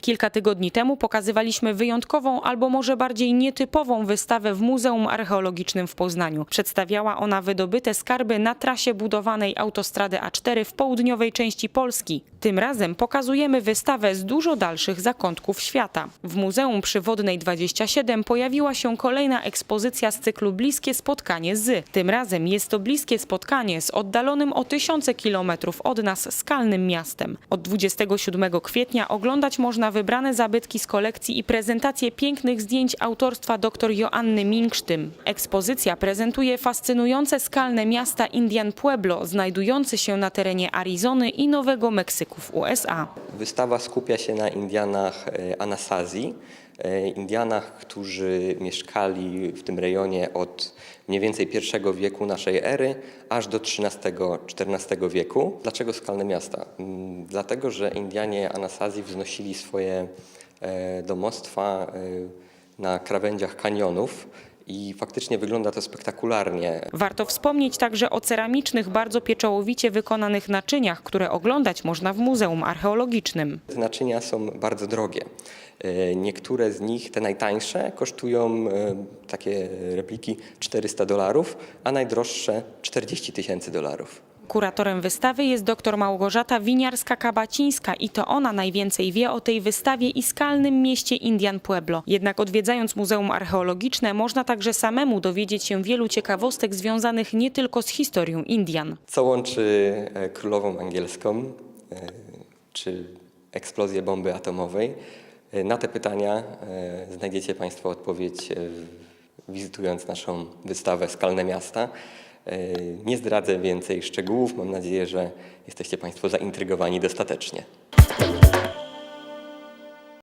Kilka tygodni temu pokazywaliśmy wyjątkową albo może bardziej nietypową wystawę w Muzeum Archeologicznym w Poznaniu. Przedstawiała ona wydobyte skarby na trasie budowanej autostrady A4 w południowej części Polski. Tym razem pokazujemy wystawę z dużo dalszych zakątków świata. W Muzeum Przywodnej 27 pojawiła się kolejna ekspozycja z cyklu Bliskie spotkanie z. Tym razem jest to bliskie spotkanie z oddalonym o tysiące kilometrów od nas skalnym miastem. Od 27 kwietnia oglądać można wybrane zabytki z kolekcji i prezentację pięknych zdjęć autorstwa dr Joanny Minksztym. Ekspozycja prezentuje fascynujące skalne miasta Indian Pueblo, znajdujące się na terenie Arizony i Nowego Meksyku w USA. Wystawa skupia się na Indianach e, Anasazji, e, Indianach, którzy mieszkali w tym rejonie od mniej więcej I wieku naszej ery aż do XIII-XIV wieku. Dlaczego skalne miasta? Mm, Dlatego, że Indianie Anasazji wznosili swoje e, domostwa e, na krawędziach kanionów i faktycznie wygląda to spektakularnie. Warto wspomnieć także o ceramicznych, bardzo pieczołowicie wykonanych naczyniach, które oglądać można w Muzeum Archeologicznym. Te naczynia są bardzo drogie. E, Niektóre z nich, te najtańsze, kosztują takie repliki 400 dolarów, a najdroższe 40 tysięcy dolarów. Kuratorem wystawy jest dr Małgorzata Winiarska-Kabacińska i to ona najwięcej wie o tej wystawie i skalnym mieście Indian Pueblo. Jednak odwiedzając Muzeum Archeologiczne można także samemu dowiedzieć się wielu ciekawostek związanych nie tylko z historią Indian. Co łączy e, królową angielską e, czy eksplozję bomby atomowej? E, Na te pytania znajdziecie Państwo odpowiedź wizytując naszą wystawę Skalne Miasta. E, Nie zdradzę więcej szczegółów. Mam nadzieję, że jesteście Państwo zaintrygowani dostatecznie.